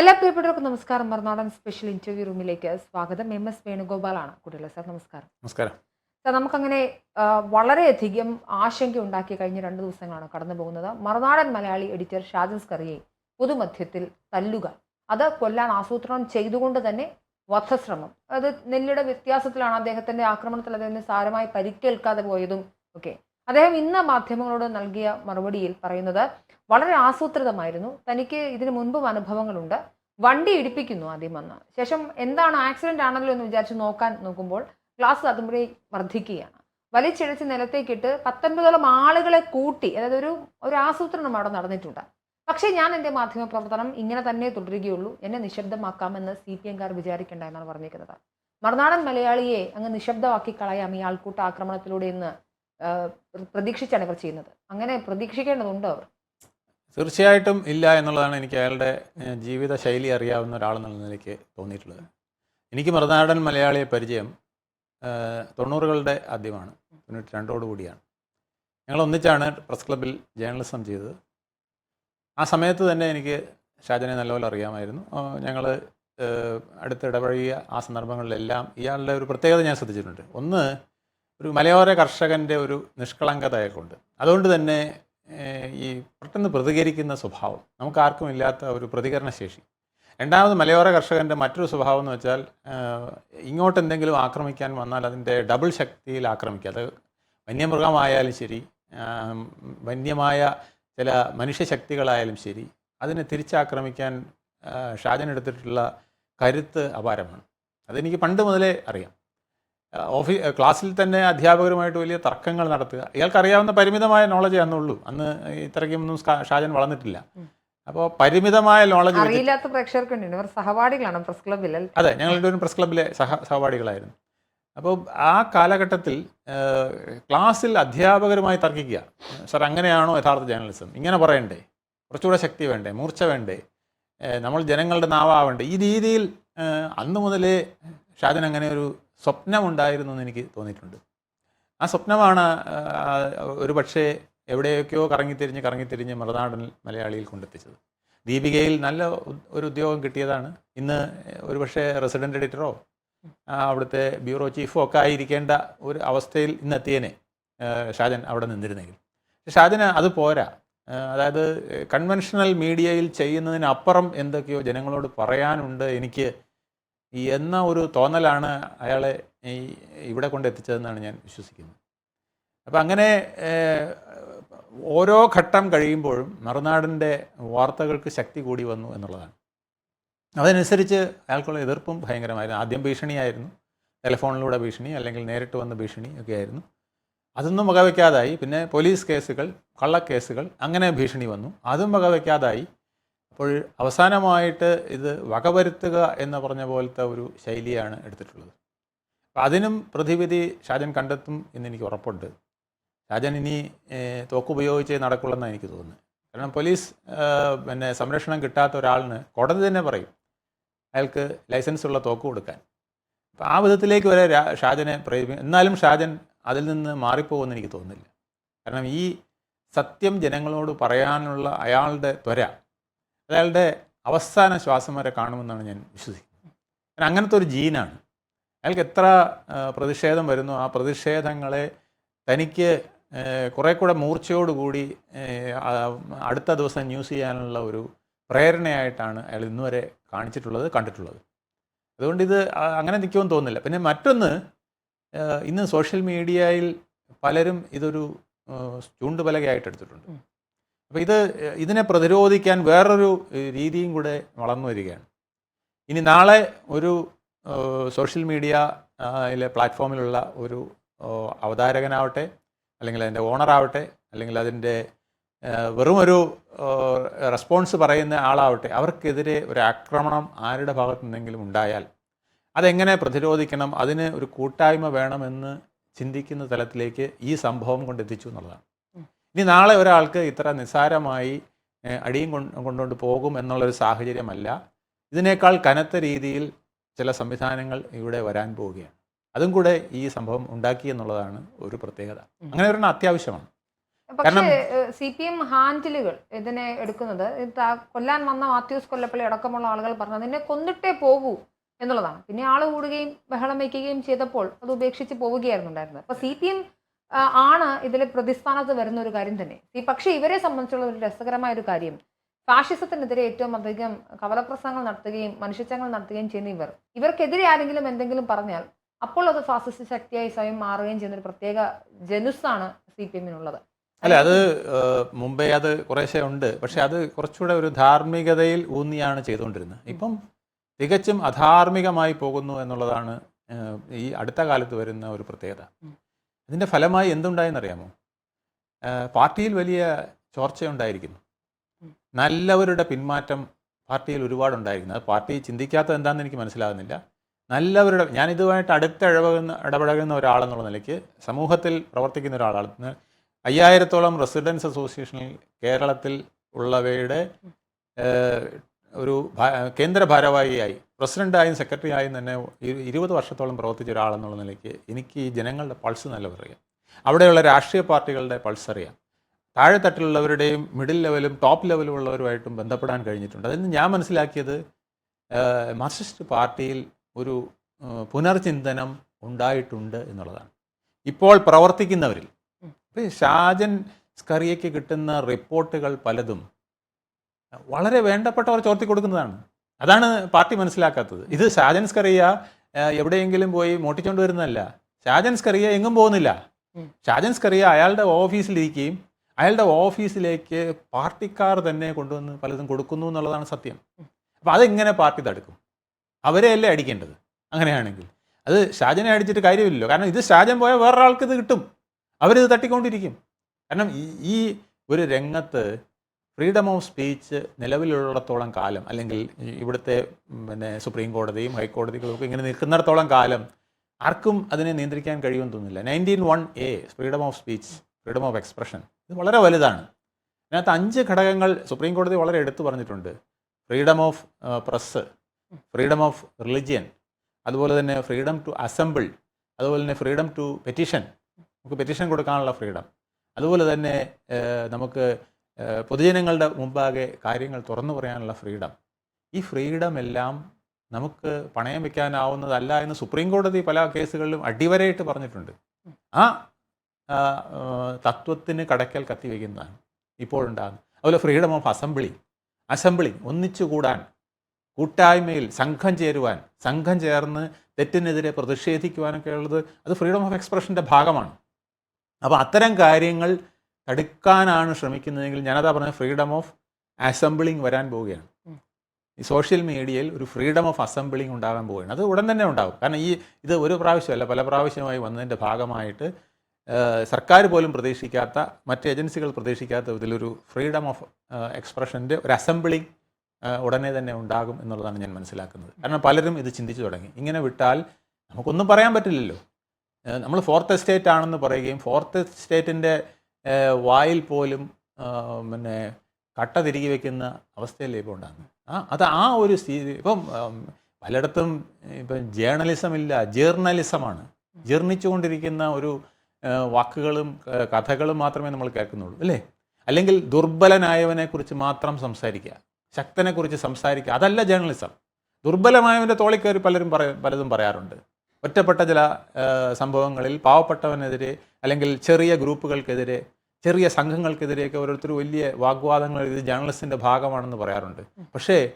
എല്ലാ പ്രിയപ്പെട്ടവർക്കും നമസ്കാരം. മറുനാടൻ സ്പെഷ്യൽ ഇന്റർവ്യൂ റൂമിലേക്ക് സ്വാഗതം. എം എസ് വേണുഗോപാലാണ്. കൂടെയുള്ളത് സാർ നമസ്കാരം. നമസ്കാരം. സാർ നമുക്കങ്ങനെ വളരെയധികം ആശങ്ക ഉണ്ടാക്കി കഴിഞ്ഞ രണ്ട് ദിവസങ്ങളാണ് കടന്നു പോകുന്നത്. മറുനാടൻ മലയാളി എഡിറ്റർ ഷാജൻ സ്കറിയെ പൊതുമധ്യത്തിൽ തല്ലുക. അത് കൊല്ലാൻ ആസൂത്രണം ചെയ്തുകൊണ്ട് തന്നെ വധശ്രമം. അത് നെല്ലിയുടെ വ്യത്യാസത്തിലാണ് അദ്ദേഹത്തിന്റെ ആക്രമണത്തിൽ അദ്ദേഹത്തിന് സാരമായി പരിക്കേൽക്കാതെ പോയതും ഒക്കെ. അദ്ദേഹം ഇന്ന് മാധ്യമങ്ങളോട് നൽകിയ മറുപടിയിൽ പറയുന്നത് വളരെ ആസൂത്രിതമായിരുന്നു. തനിക്ക് ഇതിനു മുൻപും അനുഭവങ്ങളുണ്ട്. വണ്ടി ഇടിപ്പിക്കുന്നു ആദ്യം വന്ന്. ശേഷം എന്താണ് ആക്സിഡന്റ് ആണല്ലോ എന്ന് വിചാരിച്ച് നോക്കാൻ നോക്കുമ്പോൾ ഗ്ലാസ് അതുമ്പഴേ വർദ്ധിക്കുകയാണ് വലിച്ചിഴച്ച് നിലത്തേക്കിട്ട് പത്തൊൻപതോളം ആളുകളെ കൂട്ടി അതായത് ഒരു ഒരു ആസൂത്രണം അവിടെ നടന്നിട്ടുണ്ട്. പക്ഷേ ഞാൻ എന്റെ മാധ്യമ പ്രവർത്തനം ഇങ്ങനെ തന്നെ തുടരുകയുള്ളൂ. എന്നെ നിശബ്ദമാക്കാമെന്ന് സി പി എംകാർ വിചാരിക്കേണ്ട എന്നാണ് പറഞ്ഞിരിക്കുന്നത്. മറുനാടൻ മലയാളിയെ അങ്ങ് നിശബ്ദമാക്കി കളയാം. ഈ ആൾക്കൂട്ട ആക്രമണത്തിലൂടെ എന്ന് പ്രതീക്ഷിച്ചാണ് ഇവർ ചെയ്യുന്നത്. അങ്ങനെ പ്രതീക്ഷിക്കേണ്ടതുണ്ടോ അവർ? തീർച്ചയായിട്ടും ഇല്ല എന്നുള്ളതാണ് എനിക്ക് അയാളുടെ ജീവിത ശൈലി അറിയാവുന്ന ഒരാളെന്നുള്ള നിലയ്ക്ക് തോന്നിയിട്ടുള്ളത്. എനിക്ക് മറുനാടൻ മലയാളിയെ പരിചയം തൊണ്ണൂറുകളുടെ ആദ്യമാണ്. തൊണ്ണൂറ്റി രണ്ടോടു കൂടിയാണ്. ഞങ്ങൾ ഒന്നിച്ചാണ് പ്രസ് ക്ലബിൽ ജേർണലിസം ചെയ്തത്. ആ സമയത്ത് തന്നെ എനിക്ക് ഷാജനെ നല്ലപോലെ അറിയാമായിരുന്നു. ഞങ്ങൾ അടുത്ത് ഇടപഴകിയ ആ സന്ദർഭങ്ങളിലെല്ലാം ഇയാളുടെ ഒരു പ്രത്യേകത ഞാൻ ശ്രദ്ധിച്ചിട്ടുണ്ട്. ഒന്ന് ഒരു മലയോര കർഷകന്റെ ഒരു നിഷ്കളങ്കതയൊക്കെ അതുകൊണ്ട് തന്നെ ഈ പെട്ടെന്ന് പ്രതികരിക്കുന്ന സ്വഭാവം നമുക്ക് ആർക്കും ഇല്ലാത്ത ഒരു പ്രതികരണ ശേഷി രണ്ടാമത് മലയോര കർഷകന്റെ മറ്റൊരു സ്വഭാവം എന്ന് വെച്ചാൽ ഇങ്ങോട്ട് എന്തെങ്കിലും ആക്രമിക്കാൻ വന്നാൽ അതിന്റെ ഡബിൾ ശക്തിയിൽ ആക്രമിക്കുക. അത് വന്യമൃഗമായാലും ശരി വന്യമായ ചില മനുഷ്യശക്തികളായാലും ശരി അതിനെ തിരിച്ചാക്രമിക്കാൻ ഷാജൻ എടുത്തിട്ടുള്ള കരുത്ത് അപാരമാണ്. അതെനിക്ക് പണ്ട് മുതലേ അറിയാം. ആ, ഓഫീ ക്ലാസ്സിൽ തന്നെ അധ്യാപകരുമായിട്ട് വലിയ തർക്കങ്ങൾ നടത്തുക. ഇയാൾക്കറിയാവുന്ന പരിമിതമായ നോളജേ അന്നുള്ളൂ അന്ന് ഇത്രയ്ക്കൊന്നും ഷാജൻ വളർന്നിട്ടില്ല. അപ്പോൾ പരിമിതമായ നോളജ് അറിയില്ലാത്ത പ്രേക്ഷകർക്കുണ്ട്. ഇവർ സഹപാഠികളാണ് പ്രസ് ക്ലബ്ബിൽ? അതെ ഞങ്ങൾ രണ്ടുപേരും പ്രസ് ക്ലബ്ബിലെ സഹ സഹപാഠികളായിരുന്നു. അപ്പോൾ ആ കാലഘട്ടത്തിൽ ക്ലാസ്സിൽ അധ്യാപകരുമായി തർക്കിക്കുക. സാർ അങ്ങനെയാണോ യഥാർത്ഥ ജേർണലിസം ഇങ്ങനെ പറയണ്ടേ. കുറച്ചുകൂടെ ശക്തി വേണ്ടേ മൂർച്ച വേണ്ടേ. നമ്മൾ ജനങ്ങളുടെ നാവാവണ്ടേ. ഈ രീതിയിൽ അന്ന് മുതലേ ഷാജൻ അങ്ങനെ ഒരു സ്വപ്നമുണ്ടായിരുന്നു എന്ന് എനിക്ക് തോന്നിയിട്ടുണ്ട്. ആ സ്വപ്നമാണ് ഒരു പക്ഷേ എവിടെയൊക്കെയോ കറങ്ങിത്തിരിഞ്ഞ് കറങ്ങിത്തിരിഞ്ഞ് മറുനാടൻ മലയാളിയിൽ കൊണ്ടെത്തിച്ചത്. ദീപികയിൽ നല്ല ഒരു ഉദ്യോഗം കിട്ടിയതാണ്. ഇന്ന് ഒരു പക്ഷേ റെസിഡന്റ് എഡിറ്ററോ അവിടുത്തെ ബ്യൂറോ ചീഫോ ഒക്കെ ആയിരിക്കേണ്ട ഒരു അവസ്ഥയിൽ ഇന്നെത്തിയനെ ഷാജൻ അവിടെ നിന്നിരുന്നെങ്കിൽ. ഷാജന് അത് പോരാ. അതായത് കൺവെൻഷണൽ മീഡിയയിൽ ചെയ്യുന്നതിനപ്പുറം എന്തൊക്കെയോ ജനങ്ങളോട് പറയാനുണ്ട് എനിക്ക് എന്ന ഒരു തോന്നലാണ് അയാളെ ഈ ഇവിടെ കൊണ്ട് എത്തിച്ചതെന്നാണ് ഞാൻ വിശ്വസിക്കുന്നത്. അപ്പം അങ്ങനെ ഓരോ ഘട്ടം കഴിയുമ്പോഴും മറുനാടിന്റെ വാർത്തകൾക്ക് ശക്തി കൂടി വന്നു എന്നുള്ളതാണ്. അതനുസരിച്ച് അയാൾക്കുള്ള എതിർപ്പും ഭയങ്കരമായിരുന്നു. ആദ്യം ഭീഷണിയായിരുന്നു. ടെലിഫോണിലൂടെ ഭീഷണി അല്ലെങ്കിൽ നേരിട്ട് വന്ന ഭീഷണി ഒക്കെ ആയിരുന്നു. അതൊന്നും വകവയ്ക്കാതായി. പിന്നെ പോലീസ് കേസുകൾ കള്ളക്കേസുകൾ അങ്ങനെ ഭീഷണി വന്നു. അതും വകവയ്ക്കാതായി. അപ്പോൾ അവസാനമായിട്ട് ഇത് വകവരുത്തുക എന്ന് പറഞ്ഞ പോലത്തെ ഒരു ശൈലിയാണ് എടുത്തിട്ടുള്ളത്. അപ്പം അതിനും പ്രതിവിധി ഷാജൻ കണ്ടെത്തും എന്ന് എനിക്ക് ഉറപ്പുണ്ട്. ഷാജൻ ഇനി തോക്കുപയോഗിച്ചേ നടക്കുള്ളെന്നാണ് എനിക്ക് തോന്നുന്നത്. കാരണം പോലീസ് പിന്നെ സംരക്ഷണം കിട്ടാത്ത ഒരാളിന് കോടതി തന്നെ പറയും അയാൾക്ക് ലൈസൻസ് ഉള്ള തോക്ക് കൊടുക്കാൻ. അപ്പം ആ വിധത്തിലേക്ക് വരെ ഷാജനെ പ്രേമി എന്നാലും ഷാജൻ അതിൽ നിന്ന് മാറിപ്പോകുമെന്ന് എനിക്ക് തോന്നുന്നില്ല. കാരണം ഈ സത്യം ജനങ്ങളോട് പറയാനുള്ള അയാളുടെ ത്വര അയാളുടെ അവസാന ശ്വാസം വരെ കാണുമെന്നാണ് ഞാൻ വിശ്വസിക്കുന്നത്. കാരണം അങ്ങനത്തെ ഒരു ജീനാണ്. അയാൾക്ക് എത്ര പ്രതിഷേധം വരുന്നു ആ പ്രതിഷേധങ്ങളെ തനിക്ക് കുറേ കൂടെ മൂർച്ചയോടുകൂടി അടുത്ത ദിവസം ന്യൂസ് ചെയ്യാനുള്ള ഒരു പ്രേരണയായിട്ടാണ് അയാൾ ഇന്നുവരെ കാണിച്ചിട്ടുള്ളത് കണ്ടിട്ടുള്ളത്. അതുകൊണ്ട് ഇത് അങ്ങനെ നിൽക്കുമെന്ന് തോന്നുന്നില്ല. പിന്നെ മറ്റൊന്ന് ഇന്ന് സോഷ്യൽ മീഡിയയിൽ പലരും ഇതൊരു ചൂണ്ടുപലകയായിട്ട് എടുത്തിട്ടുണ്ട്. അപ്പോൾ ഇത് ഇതിനെ പ്രതിരോധിക്കാൻ വേറൊരു രീതിയും കൂടെ വളർന്നു വരികയാണ് ഇനി നാളെ ഒരു സോഷ്യൽ മീഡിയ പ്ലാറ്റ്ഫോമിലുള്ള ഒരു അവതാരകനാവട്ടെ അല്ലെങ്കിൽ അതിന്റെ ഓണറാവട്ടെ അല്ലെങ്കിൽ അതിന്റെ വെറും ഒരു റെസ്പോൺസ് പറയുന്ന ആളാവട്ടെ അവർക്കെതിരെ ഒരു ആക്രമണം ആരുടെ ഭാഗത്തു നിന്നെങ്കിലും ഉണ്ടായാൽ അതെങ്ങനെ പ്രതിരോധിക്കണം അതിന് ഒരു കൂട്ടായ്മ വേണമെന്ന് ചിന്തിക്കുന്ന തലത്തിലേക്ക് ഈ സംഭവം കൊണ്ടെത്തിച്ചു എന്നുള്ളതാണ്. ഇനി നാളെ ഒരാൾക്ക് ഇത്ര നിസ്സാരമായി അടിയും കൊണ്ട് കൊണ്ടുകൊണ്ട് പോകും എന്നുള്ളൊരു സാഹചര്യമല്ല. ഇതിനേക്കാൾ കനത്ത രീതിയിൽ ചില സംവിധാനങ്ങൾ ഇവിടെ വരാൻ പോവുകയാണ്. അതും കൂടെ ഈ സംഭവം ഉണ്ടാക്കി എന്നുള്ളതാണ് ഒരു പ്രത്യേകത. അങ്ങനെ ഒരെണ്ണം അത്യാവശ്യമാണ്. പക്ഷേ സി പി എം ഹാൻഡിലുകൾ ഇതിനെ എടുക്കുന്നത് കൊല്ലാൻ വന്ന മാത്യൂസ് കൊല്ലപ്പള്ളി അടക്കമുള്ള ആളുകൾ പറഞ്ഞു നിന്നെ കൊന്നിട്ടേ പോകൂ എന്നുള്ളതാണ്. പിന്നെ ആൾ കൂടുകയും ബഹളം വയ്ക്കുകയും ചെയ്തപ്പോൾ അത് ഉപേക്ഷിച്ച് പോവുകയായിരുന്നു ഉണ്ടായിരുന്നത് അപ്പൊ സി പി എം ആണ് ഇതിൽ പ്രതിസ്ഥാനത്ത് വരുന്ന ഒരു കാര്യം തന്നെ. ഈ പക്ഷേ ഇവരെ സംബന്ധിച്ചുള്ള ഒരു രസകരമായ ഒരു കാര്യം. ഫാഷിസത്തിനെതിരെ ഏറ്റവും അധികം കവലപ്രസംഗങ്ങൾ നടത്തുകയും മനുഷ്യച്ചങ്ങൾ നടത്തുകയും ചെയ്യുന്ന ഇവർ. ഇവർക്കെതിരെ ആരെങ്കിലും എന്തെങ്കിലും പറഞ്ഞാൽ അപ്പോൾ അത് ഫാസിസ്റ്റ് ശക്തിയായി സ്വയം മാറുകയും ചെയ്യുന്ന ഒരു പ്രത്യേക ജനുസാണ് സി പി എമ്മിനുള്ളത്. അല്ല അത് മുംബൈ മുമ്പേ അത് കുറേശ്ശെ ഉണ്ട്. പക്ഷെ അത് കുറച്ചുകൂടെ ഒരു ധാർമ്മികതയിൽ ഊന്നിയാണ് ചെയ്തുകൊണ്ടിരുന്നത്. ഇപ്പം തികച്ചും അധാർമികമായി പോകുന്നു എന്നുള്ളതാണ് ഈ അടുത്ത കാലത്ത് വരുന്ന ഒരു പ്രത്യേകത. ഉം. ഇതിന്റെ ഫലമായി എന്തുണ്ടായെന്നറിയാമോ? അറിയാമോ പാർട്ടിയിൽ വലിയ ചോർച്ചയുണ്ടായിരിക്കുന്നു. നല്ലവരുടെ പിന്മാറ്റം പാർട്ടിയിൽ ഒരുപാടുണ്ടായിരിക്കുന്നു. അത് പാർട്ടി ചിന്തിക്കാത്തത് എന്താണെന്ന് എനിക്ക് മനസ്സിലാകുന്നില്ല. നല്ലവരുടെ ഞാനിതുമായിട്ട് അടുത്ത ഇടപഴകുന്ന ഇടപഴകുന്ന ഒരാളെന്നുള്ള നിലയ്ക്ക് സമൂഹത്തിൽ പ്രവർത്തിക്കുന്ന ഒരാളാണ്. അയ്യായിരത്തോളം റെസിഡൻസ് അസോസിയേഷനിൽ കേരളത്തിൽ ഉള്ളവയുടെ ഒരു കേന്ദ്ര ഭാരവാഹിയായി പ്രസിഡന്റായും സെക്രട്ടറിയായും തന്നെ ഇരു- ഇരുപത് വർഷത്തോളം പ്രവർത്തിച്ച ഒരാളെന്നുള്ള നിലയ്ക്ക് എനിക്ക് ഈ ജനങ്ങളുടെ പൾസ് നല്ല അറിയാം അവിടെയുള്ള രാഷ്ട്രീയ പാർട്ടികളുടെ പൾസ് അറിയാം. താഴെത്തട്ടിലുള്ളവരുടെയും മിഡിൽ ലെവലും ടോപ്പ് ലെവലും ഉള്ളവരുമായിട്ടും ബന്ധപ്പെടാൻ കഴിഞ്ഞിട്ടുണ്ട്. അതിൽ ഞാൻ മനസ്സിലാക്കിയത് മാർക്സിസ്റ്റ് പാർട്ടിയിൽ ഒരു പുനർചിന്തനം ഉണ്ടായിട്ടുണ്ട് എന്നുള്ളതാണ്. ഇപ്പോൾ പ്രവർത്തിക്കുന്നവരിൽ. ഷാജൻ സ്കറിയയ്ക്ക് കിട്ടുന്ന റിപ്പോർട്ടുകൾ പലതും വളരെ വേണ്ടപ്പെട്ടവർ ചോർത്തി കൊടുക്കുന്നതാണ്. അതാണ് പാർട്ടി മനസ്സിലാക്കാത്തത്. ഇത് ഷാജൻ സ്കറിയ എവിടെയെങ്കിലും പോയി മോട്ടിച്ചോണ്ട് വരുന്നതല്ല. ഷാജൻ സ്കറിയ എങ്ങും പോകുന്നില്ല. ഷാജൻ സ്കറിയ അയാളുടെ ഓഫീസിലിരിക്കുകയും അയാളുടെ ഓഫീസിലേക്ക് പാർട്ടിക്കാർ തന്നെ കൊണ്ടുവന്ന് പലതും കൊടുക്കുന്നു എന്നുള്ളതാണ് സത്യം. അപ്പം അതെങ്ങനെ പാർട്ടി തടുക്കും? അവരെയല്ലേ അടിക്കേണ്ടത്? അങ്ങനെയാണെങ്കിൽ. അത് ഷാജനെ അടിച്ചിട്ട് കാര്യമില്ലല്ലോ. കാരണം ഇത് ഷാജൻ പോയാൽ വേറൊരാൾക്ക് ഇത് കിട്ടും. അവരിത് തട്ടിക്കൊണ്ടിരിക്കും. കാരണം ഈ ഒരു രംഗത്ത് ഫ്രീഡം ഓഫ് സ്പീച്ച് നിലവിലുള്ളിടത്തോളം കാലം അല്ലെങ്കിൽ ഇവിടുത്തെ പിന്നെ സുപ്രീം കോടതിയും ഹൈക്കോടതികളും ഒക്കെ ഇങ്ങനെ നിൽക്കുന്നിടത്തോളം കാലം ആർക്കും അതിനെ നിയന്ത്രിക്കാൻ കഴിയുമെന്ന് തോന്നുന്നില്ല. Nineteen one A freedom of speech freedom of expression ഇത് വളരെ വലുതാണ്. അതിനകത്ത് അഞ്ച് ഘടകങ്ങൾ സുപ്രീം കോടതി വളരെ എടുത്തു പറഞ്ഞിട്ടുണ്ട്. Freedom of press freedom of religion അതുപോലെ തന്നെ ഫ്രീഡം ടു അസംബിൾ അതുപോലെ തന്നെ ഫ്രീഡം ടു പെറ്റീഷൻ നമുക്ക് പെറ്റീഷൻ കൊടുക്കാനുള്ള ഫ്രീഡം അതുപോലെ തന്നെ നമുക്ക് പൊതുജനങ്ങളുടെ മുമ്പാകെ കാര്യങ്ങൾ തുറന്നു പറയാനുള്ള ഫ്രീഡം. ഈ ഫ്രീഡം എല്ലാം നമുക്ക് പണയം വെക്കാനാവുന്നതല്ല എന്ന് സുപ്രീം കോടതി പല കേസുകളിലും അടിവരയിട്ട് പറഞ്ഞിട്ടുണ്ട്. ആ, തത്വത്തിന് കടക്കൽ കത്തിവെക്കുന്നതാണ് ഇപ്പോഴുണ്ടാകുന്നത്. അതുപോലെ ഫ്രീഡം ഓഫ് അസംബ്ലി അസംബ്ലി ഒന്നിച്ചു കൂടാൻ കൂട്ടായ്മയിൽ സംഘം ചേരുവാൻ സംഘം ചേർന്ന് തെറ്റിനെതിരെ പ്രതിഷേധിക്കുവാനൊക്കെ ഉള്ളത് അത് ഫ്രീഡം ഓഫ് എക്സ്പ്രഷന്റെ ഭാഗമാണ്. അപ്പോൾ അത്തരം കാര്യങ്ങൾ തടുക്കാനാണ് ശ്രമിക്കുന്നതെങ്കിൽ ഞാനതാ പറഞ്ഞ ഫ്രീഡം ഓഫ് അസംബ്ലിങ് വരാൻ പോവുകയാണ്. ഈ സോഷ്യൽ മീഡിയയിൽ ഒരു ഫ്രീഡം ഓഫ് അസംബ്ലിങ് ഉണ്ടാകാൻ പോവുകയാണ്. അത് ഉടൻ തന്നെ ഉണ്ടാകും. കാരണം ഈ ഇത് ഒരു പ്രാവശ്യമല്ല പല പ്രാവശ്യമായി വന്നതിന്റെ ഭാഗമായിട്ട് സർക്കാർ പോലും പ്രതീക്ഷിക്കാത്ത മറ്റ് ഏജൻസികൾ പ്രതീക്ഷിക്കാത്ത ഇതിലൊരു ഫ്രീഡം ഓഫ് എക്സ്പ്രഷന്റെ ഒരു അസംബ്ലിങ് ഉടനെ തന്നെ ഉണ്ടാകും എന്നുള്ളതാണ് ഞാൻ മനസ്സിലാക്കുന്നത്. കാരണം പലരും ഇത് ചിന്തിച്ചു തുടങ്ങി. ഇങ്ങനെ വിട്ടാൽ നമുക്കൊന്നും പറയാൻ പറ്റില്ലല്ലോ. നമ്മൾ ഫോർത്ത് എസ്റ്റേറ്റ് ആണെന്ന് പറയുകയും ഫോർത്ത് എസ്റ്റേറ്റിന്റെ വായിൽ പോലും പിന്നെ കട്ട തിരികെ വെക്കുന്ന അവസ്ഥയല്ലേ ഇപ്പോൾ ഉണ്ടാകുന്നത്? ആ അത് ആ ഒരു സ്ഥിതി ഇപ്പം പലയിടത്തും ഇപ്പം ജേർണലിസം ഇല്ല ജേർണലിസമാണ്. ജീർണിച്ചുകൊണ്ടിരിക്കുന്ന ഒരു വാക്കുകളും കഥകളും മാത്രമേ നമ്മൾ കേൾക്കുന്നുള്ളൂ അല്ലേ? അല്ലെങ്കിൽ ദുർബലനായവനെക്കുറിച്ച് മാത്രം സംസാരിക്കുക ശക്തനെക്കുറിച്ച് സംസാരിക്കുക അതല്ല ജേർണലിസം. ദുർബലമായവന്റെ തോളിൽ കയറി പലരും പറ പലതും പറയാറുണ്ട്. ഒറ്റപ്പെട്ട ചില സംഭവങ്ങളിൽ പാവപ്പെട്ടവനെതിരെ അല്ലെങ്കിൽ ചെറിയ ഗ്രൂപ്പുകൾക്കെതിരെ ചെറിയ സംഘങ്ങൾക്കെതിരെയൊക്കെ ഓരോരുത്തർ വലിയ വാഗ്വാദങ്ങൾ ഇത് ജേർണലിസ്റ്റിന്റെ ഭാഗമാണെന്ന് പറയാറുണ്ട്. പക്ഷേ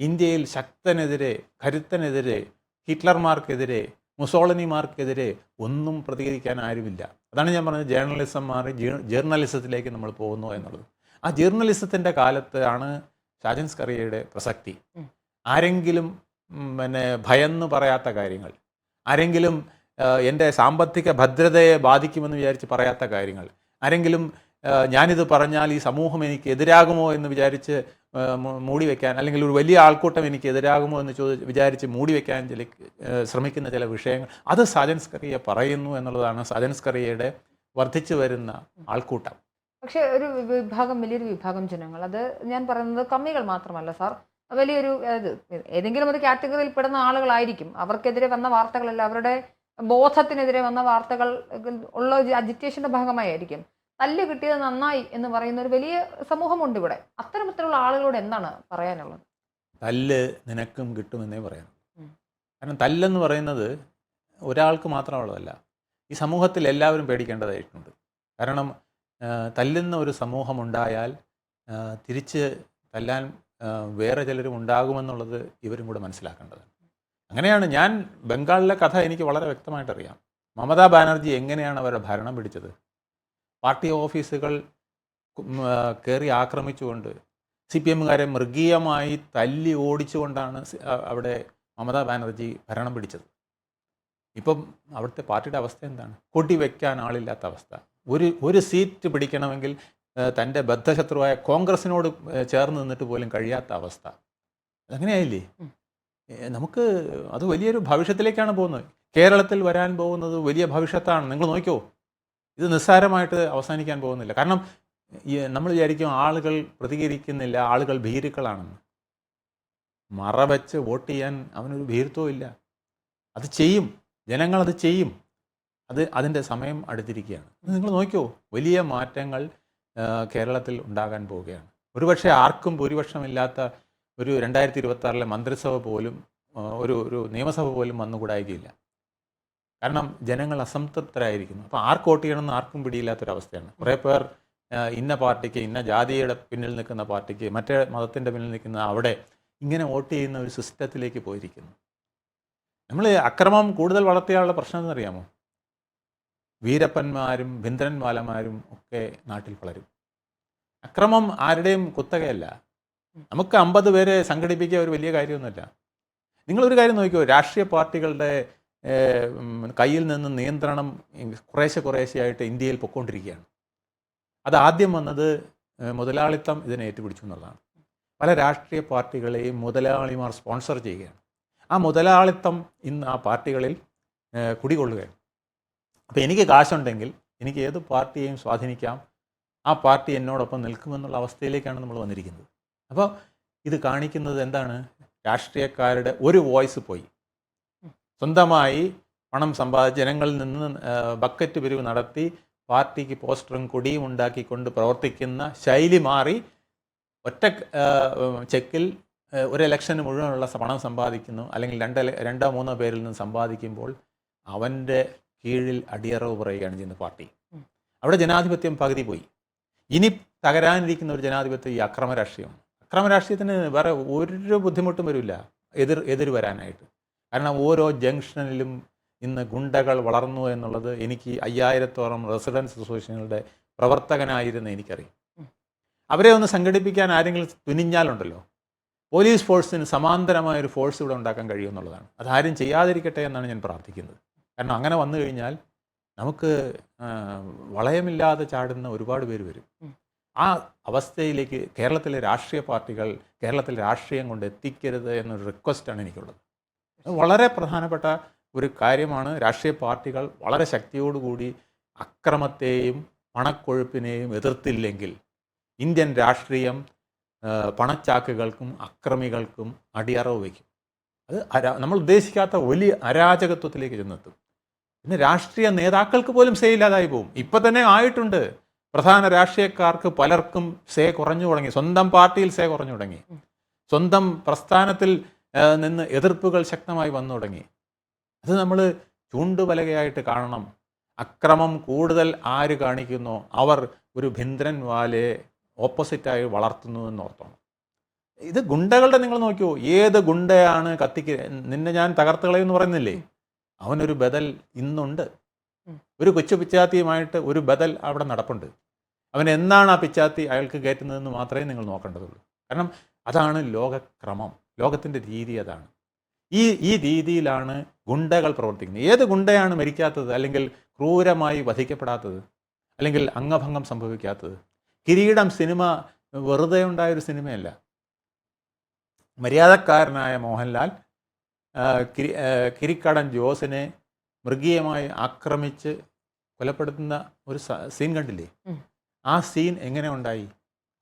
ഇന്ത്യയിൽ ശക്തനെതിരെ കരുത്തനെതിരെ ഹിറ്റ്ലർമാർക്കെതിരെ മുസോളനിമാർക്കെതിരെ ഒന്നും പ്രതികരിക്കാൻ ആരുമില്ല. അതാണ് ഞാൻ പറഞ്ഞത് ജേർണലിസം മാറി ജേർ- ജേർണലിസത്തിലേക്ക് നമ്മൾ പോകുന്നു എന്നുള്ളത്. ആ ജേർണലിസത്തിന്റെ കാലത്താണ് ഷാജൻസ് ഷാജൻ സ്കറിയയുടെ പ്രസക്തി. ആരെങ്കിലും പിന്നെ ഭയന്ന് പറയാത്ത കാര്യങ്ങൾ ആരെങ്കിലും എന്റെ സാമ്പത്തിക ഭദ്രതയെ ബാധിക്കുമെന്ന് വിചാരിച്ച് പറയാത്ത കാര്യങ്ങൾ ആരെങ്കിലും ഞാനിത് പറഞ്ഞാൽ ഈ സമൂഹം എനിക്ക് എതിരാകുമോ എന്ന് വിചാരിച്ച് മൂടി വയ്ക്കാൻ അല്ലെങ്കിൽ ഒരു വലിയ ആൾക്കൂട്ടം എനിക്ക് എതിരാകുമോ എന്ന് ചോദി വിചാരിച്ച് മൂടി വയ്ക്കാൻ ചില ശ്രമിക്കുന്ന ചില വിഷയങ്ങൾ അത് സാജൻസ്കറിയെ പറയുന്നു എന്നുള്ളതാണ് സാജൻസ്കറിയയുടെ വർദ്ധിച്ചു വരുന്ന ആൾക്കൂട്ടം. പക്ഷേ ഒരു വിഭാഗം വലിയൊരു വിഭാഗം ജനങ്ങൾ അത് ഞാൻ പറയുന്നത് കമ്മികൾ മാത്രമല്ല സാർ. വലിയൊരു അതായത് ഏതെങ്കിലും ഒരു കാറ്റഗറിയിൽ പെടുന്ന ആളുകളായിരിക്കും. അവർക്കെതിരെ വന്ന വാർത്തകളല്ല അവരുടെ ബോധത്തിനെതിരെ വന്ന വാർത്തകൾ ഉള്ള ഒരു അജിറ്റേഷന്റെ ഭാഗമായിരിക്കും. തല്ല് കിട്ടിയത് നന്നായി എന്ന് പറയുന്ന ഒരു വലിയ സമൂഹമുണ്ട് ഇവിടെ. അത്തരത്തിലുള്ള ആളുകളോട് എന്താണ് പറയാനുള്ളത്? തല്ല് നിനക്കും കിട്ടുമെന്നേ പറയാം. കാരണം തല്ലെന്ന് പറയുന്നത് ഒരാൾക്ക് മാത്രമുള്ളതല്ല ഈ സമൂഹത്തിൽ എല്ലാവരും പേടിക്കേണ്ടതായിട്ടുണ്ട്. കാരണം തല്ലുന്ന ഒരു സമൂഹം ഉണ്ടായാൽ തിരിച്ച് തല്ലാൻ വേറെ ചിലരും ഉണ്ടാകുമെന്നുള്ളത് ഇവരും കൂടെ മനസ്സിലാക്കേണ്ടതാണ്. അങ്ങനെയാണ് ഞാൻ ബംഗാളിലെ കഥ എനിക്ക് വളരെ വ്യക്തമായിട്ടറിയാം. മമതാ ബാനർജി എങ്ങനെയാണ് അവരുടെ ഭരണം പിടിച്ചത്? പാർട്ടി ഓഫീസുകൾ കയറി ആക്രമിച്ചുകൊണ്ട് സി പി എമ്മുകാരെ മൃഗീയമായി തല്ലി ഓടിച്ചുകൊണ്ടാണ് അവിടെ മമതാ ബാനർജി ഭരണം പിടിച്ചത്. ഇപ്പം അവിടുത്തെ പാർട്ടിയുടെ അവസ്ഥ എന്താണ്? കൊടി വയ്ക്കാൻ ആളില്ലാത്ത അവസ്ഥ. ഒരു ഒരു സീറ്റ് പിടിക്കണമെങ്കിൽ തന്റെ ബദ്ധശത്രുവായ കോൺഗ്രസിനോട് ചേർന്ന് നിന്നിട്ട് പോലും കഴിയാത്ത അവസ്ഥ. അതങ്ങനെയായില്ലേ. നമുക്ക് അത് വലിയൊരു ഭവിഷ്യത്തിലേക്കാണ് പോകുന്നത്. കേരളത്തിൽ വരാൻ പോകുന്നത് വലിയ ഭവിഷ്യത്താണ്. നിങ്ങൾ നോക്കിയോ ഇത് നിസ്സാരമായിട്ട് അവസാനിക്കാൻ പോകുന്നില്ല. കാരണം നമ്മൾ വിചാരിക്കും ആളുകൾ പ്രതികരിക്കുന്നില്ല ആളുകൾ ഭീരുക്കളാണെന്ന്. മറവച്ച് വോട്ട് ചെയ്യാൻ അവനൊരു ഭീരുത്വവും ഇല്ല. അത് ചെയ്യും. ജനങ്ങളത് ചെയ്യും. അത് അതിന്റെ സമയം അടുത്തിരിക്കുകയാണ്. നിങ്ങൾ നോക്കിയോ? വലിയ മാറ്റങ്ങൾ കേരളത്തിൽ ഉണ്ടാകാൻ പോവുകയാണ്. ഒരുപക്ഷെ ആർക്കും ഭൂരിപക്ഷമില്ലാത്ത ഒരു രണ്ടായിരത്തി ഇരുപത്തി മന്ത്രിസഭ പോലും ഒരു ഒരു നിയമസഭ പോലും വന്നുകൂടായികയില്ല. കാരണം ജനങ്ങൾ അസംതൃപ്തരായിരിക്കുന്നു. അപ്പോൾ ആർക്ക് വോട്ട് ചെയ്യണമെന്ന് ആർക്കും പിടിയില്ലാത്തൊരവസ്ഥയാണ്. കുറേ പേർ ഇന്ന പാർട്ടിക്ക് ഇന്ന ജാതിയുടെ പിന്നിൽ നിൽക്കുന്ന പാർട്ടിക്ക് മറ്റേ മതത്തിന്റെ പിന്നിൽ നിൽക്കുന്ന അവിടെ ഇങ്ങനെ വോട്ട് ചെയ്യുന്ന ഒരു സിസ്റ്റത്തിലേക്ക് പോയിരിക്കുന്നു. നമ്മൾ അക്രമം കൂടുതൽ വളർത്തിയാലുള്ള പ്രശ്നം എന്നറിയാമോ വീരപ്പന്മാരും ഭിന്ദ്രന്മാലമാരും ഒക്കെ നാട്ടിൽ വളരും അക്രമം ആരുടെയും കുത്തകയല്ല. നമുക്ക് അമ്പത് പേരെ സംഘടിപ്പിക്കുക ഒരു വലിയ കാര്യമൊന്നുമില്ല. നിങ്ങളൊരു കാര്യം നോക്കിയോ രാഷ്ട്രീയ പാർട്ടികളുടെ കയ്യിൽ നിന്ന് നിയന്ത്രണം കുറേശ്ശെ കുറേശ്ശെയായിട്ട് ഇന്ത്യയിൽ പൊയ്ക്കൊണ്ടിരിക്കുകയാണ് അത് ആദ്യം വന്നത് മുതലാളിത്തം ഇതിനെ ഏറ്റുപിടിച്ചു എന്നുള്ളതാണ്. പല രാഷ്ട്രീയ പാർട്ടികളെയും മുതലാളിമാർ സ്പോൺസർ ചെയ്യുകയാണ്. ആ മുതലാളിത്തം ഇന്ന് ആ പാർട്ടികളിൽ കുടികൊള്ളുകയാണ്. അപ്പോൾ എനിക്ക് കാശുണ്ടെങ്കിൽ എനിക്ക് ഏത് പാർട്ടിയെയും സ്വാധീനിക്കാം. ആ പാർട്ടി എന്നോടൊപ്പം നിൽക്കുമെന്നുള്ള അവസ്ഥയിലേക്കാണ് നമ്മൾ വന്നിരിക്കുന്നത്. അപ്പോൾ ഇത് കാണിക്കുന്നത് എന്താണ്? രാഷ്ട്രീയക്കാരുടെ ഒരു വോയിസ് പോയി. സ്വന്തമായി പണം സമ്പാദിച്ച് ജനങ്ങളിൽ നിന്ന് ബക്കറ്റ് പിരിവ് നടത്തി പാർട്ടിക്ക് പോസ്റ്ററും കൊടിയും ഉണ്ടാക്കിക്കൊണ്ട് പ്രവർത്തിക്കുന്ന ശൈലി മാറി ഒറ്റ ചെക്കിൽ ഒരു ഇലക്ഷന് മുഴുവനുള്ള പണം സമ്പാദിക്കുന്നു. അല്ലെങ്കിൽ രണ്ട് രണ്ടോ മൂന്നോ പേരിൽ നിന്ന് സമ്പാദിക്കുമ്പോൾ അവന്റെ കീഴിൽ അടിയറവ് പറയുകയാണ് ചെയ്യുന്നത് പാർട്ടി. അവിടെ ജനാധിപത്യം പകുതി പോയി. ഇനി തകരാനിരിക്കുന്ന ഒരു ജനാധിപത്യം ഈ അക്രമ രാഷ്ട്രീയമാണ് അക്രമ രാഷ്ട്രീയത്തിന് വേറെ ഒരു ബുദ്ധിമുട്ടും വരില്ല. എതിർ എതിർ വരാനായിട്ട്. കാരണം ഓരോ ജംഗ്ഷനിലും ഇന്ന് ഗുണ്ടകൾ വളർന്നു എന്നുള്ളത് എനിക്ക് അയ്യായിരത്തോളം റെസിഡൻസ് അസോസിയേഷനുകളുടെ പ്രവർത്തകനായിരുന്ന എനിക്കറിയാം. അവരെ ഒന്ന് സംഘടിപ്പിക്കാൻ ആരെങ്കിലും തുനിഞ്ഞാലുണ്ടല്ലോ? പോലീസ് ഫോഴ്സിന് സമാന്തരമായ ഒരു ഫോഴ്സ് ഇവിടെ ഉണ്ടാക്കാൻ കഴിയുമെന്നുള്ളതാണ്. അതാരും ചെയ്യാതിരിക്കട്ടെ എന്നാണ് ഞാൻ പ്രാർത്ഥിക്കുന്നത്. കാരണം അങ്ങനെ വന്നു കഴിഞ്ഞാൽ നമുക്ക് വളയമില്ലാതെ ചാടുന്ന ഒരുപാട് പേര് വരും. ആ അവസ്ഥയിലേക്ക് കേരളത്തിലെ രാഷ്ട്രീയ പാർട്ടികൾ കേരളത്തിലെ രാഷ്ട്രീയം കൊണ്ട് എത്തിക്കരുത് എന്നൊരു റിക്വസ്റ്റാണ് എനിക്കുള്ളത്. വളരെ പ്രധാനപ്പെട്ട ഒരു കാര്യമാണ്. രാഷ്ട്രീയ പാർട്ടികൾ വളരെ ശക്തിയോടുകൂടി അക്രമത്തെയും പണക്കൊഴുപ്പിനെയും എതിർത്തില്ലെങ്കിൽ ഇന്ത്യൻ രാഷ്ട്രീയം പണച്ചാക്കുകൾക്കും അക്രമികൾക്കും അടിയറവ് വയ്ക്കും. അത് അരാ നമ്മൾ ഉദ്ദേശിക്കാത്ത വലിയ അരാജകത്വത്തിലേക്ക് ചെന്നെത്തും. പിന്നെ രാഷ്ട്രീയ നേതാക്കൾക്ക് പോലും സേ ഇല്ലാതായി പോകും ഇപ്പം തന്നെ ആയിട്ടുണ്ട്. പ്രധാന രാഷ്ട്രീയക്കാർക്ക് പലർക്കും സേ കുറഞ്ഞു തുടങ്ങി. സ്വന്തം പാർട്ടിയിൽ സേ കുറഞ്ഞു തുടങ്ങി. സ്വന്തം പ്രസ്ഥാനത്തിൽ നിന്ന് എതിർപ്പുകൾ ശക്തമായി വന്നു തുടങ്ങി. അത് നമ്മൾ ചൂണ്ടുപലകയായിട്ട് കാണണം. അക്രമം കൂടുതൽ ആര് കാണിക്കുന്നു? അവർ ഒരു ഭിന്ദ്രൻ വാലെ ഓപ്പോസിറ്റായി വളർത്തുന്നു എന്ന് ഓർത്തോണം ഇത് ഗുണ്ടകളുടെ നിങ്ങൾ നോക്കിയോ? ഏത് ഗുണ്ടയാണ് കത്തിക്ക് നിന്നെ ഞാൻ തകർത്ത് കളയുമെന്ന് പറയുന്നില്ലേ? അവനൊരു ബദൽ ഇന്നുണ്ട്. ഒരു കൊച്ചു പിച്ചാത്തിയുമായിട്ട് ഒരു ബദൽ അവിടെ നടപ്പുണ്ട്. അവൻ എന്നാണ് ആ പിച്ചാത്തി അയാൾക്ക് കയറ്റുന്നതെന്ന് മാത്രമേ നിങ്ങൾ നോക്കേണ്ടതുള്ളൂ. കാരണം അതാണ് ലോകക്രമം. ലോകത്തിന്റെ രീതി അതാണ്. ഈ ഈ രീതിയിലാണ് ഗുണ്ടകൾ പ്രവർത്തിക്കുന്നത്. ഏത് ഗുണ്ടയാണ് മരിക്കാത്തത്? അല്ലെങ്കിൽ ക്രൂരമായി വധിക്കപ്പെടാത്തത്? അല്ലെങ്കിൽ അംഗഭംഗം സംഭവിക്കാത്തത്? കിരീടം സിനിമ വെറുതെ ഉണ്ടായൊരു സിനിമയല്ല. മര്യാദക്കാരനായ മോഹൻലാൽ കിരിക്കടൻ ജോസിനെ മൃഗീയമായി ആക്രമിച്ച് കൊലപ്പെടുത്തുന്ന ഒരു സീൻ കണ്ടില്ലേ? ആ സീൻ എങ്ങനെ ഉണ്ടായി?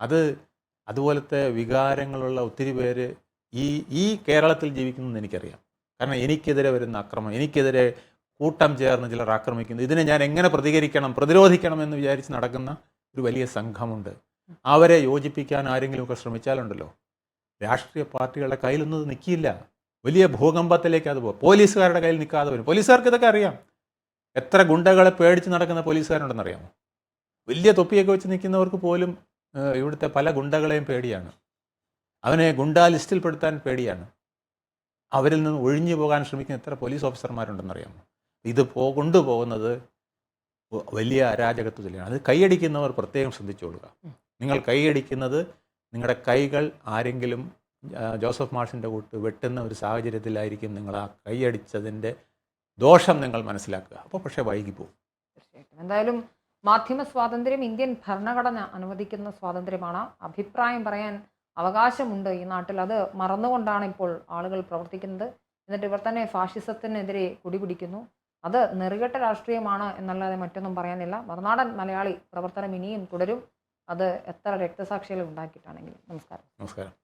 അത് അതുപോലത്തെ വികാരങ്ങളുള്ള ഒത്തിരി പേര് ഈ ഈ കേരളത്തിൽ ജീവിക്കുന്നത് എനിക്കറിയാം. കാരണം എനിക്കെതിരെ വരുന്ന അക്രമം എനിക്കെതിരെ കൂട്ടം ചേർന്ന് ചിലർ ആക്രമിക്കുന്നു. ഇതിനെ ഞാൻ എങ്ങനെ പ്രതികരിക്കണം പ്രതിരോധിക്കണം എന്ന് വിചാരിച്ച് നടക്കുന്ന ഒരു വലിയ സംഘമുണ്ട്. അവരെ യോജിപ്പിക്കാൻ ആരെങ്കിലുമൊക്കെ ശ്രമിച്ചാലുണ്ടല്ലോ. രാഷ്ട്രീയ പാർട്ടികളുടെ കയ്യിലൊന്നും ഇത് നിൽക്കില്ല വലിയ ഭൂകമ്പത്തിലേക്ക് അത് പോകും. പോലീസുകാരുടെ കയ്യിൽ നിൽക്കാതെ വരും. പോലീസുകാർക്ക് ഇതൊക്കെ അറിയാം. എത്ര ഗുണ്ടകളെ പേടിച്ച് നടക്കുന്ന പോലീസുകാരുണ്ടെന്ന് അറിയാമോ? വലിയ തൊപ്പിയൊക്കെ വെച്ച് നിൽക്കുന്നവർക്ക് പോലും ഇവിടുത്തെ പല ഗുണ്ടകളെയും പേടിയാണ്. അവനെ ഗുണ്ടാ ലിസ്റ്റിൽപ്പെടുത്താൻ പേടിയാണ്. അവരിൽ നിന്ന് ഒഴിഞ്ഞു പോകാൻ ശ്രമിക്കുന്ന എത്ര പോലീസ് ഓഫീസർമാരുണ്ടെന്നറിയാമോ ഇത് പോ കൊണ്ടുപോകുന്നത് വലിയ അരാജകത്വത്തിലാണ്. അത് കൈയടിക്കുന്നവർ പ്രത്യേകം ശ്രദ്ധിച്ചുകൊള്ളുക നിങ്ങൾ കൈയടിക്കുന്നത് നിങ്ങളുടെ കൈകൾ ആരെങ്കിലും ജോസഫ് മാഷിന്റെ കൂട്ട് വെട്ടുന്ന ഒരു സാഹചര്യത്തിലായിരിക്കും നിങ്ങൾ ആ കൈയടിച്ചതിന്റെ ദോഷം നിങ്ങൾ മനസ്സിലാക്കുക. അപ്പോൾ പക്ഷേ വൈകി പോകും. തീർച്ചയായിട്ടും. എന്തായാലും മാധ്യമ സ്വാതന്ത്ര്യം ഇന്ത്യൻ ഭരണഘടന അനുവദിക്കുന്ന സ്വാതന്ത്ര്യമാണ്. അഭിപ്രായം പറയാൻ അവകാശമുണ്ട് ഈ നാട്ടിൽ. അത് മറന്നുകൊണ്ടാണ് ഇപ്പോൾ ആളുകൾ പ്രവർത്തിക്കുന്നത്. എന്നിട്ട് ഇവർ തന്നെ ഫാഷിസത്തിനെതിരെ കുടിപിടിക്കുന്നു. അത് നെറുകെട്ട രാഷ്ട്രീയമാണ് എന്നല്ലാതെ മറ്റൊന്നും പറയാനില്ല. മറുനാടൻ മലയാളി പ്രവർത്തനം ഇനിയും തുടരും. അത് എത്ര രക്തസാക്ഷികൾ ഉണ്ടാക്കിയിട്ടാണെങ്കിലും. നമസ്കാരം. നമസ്കാരം.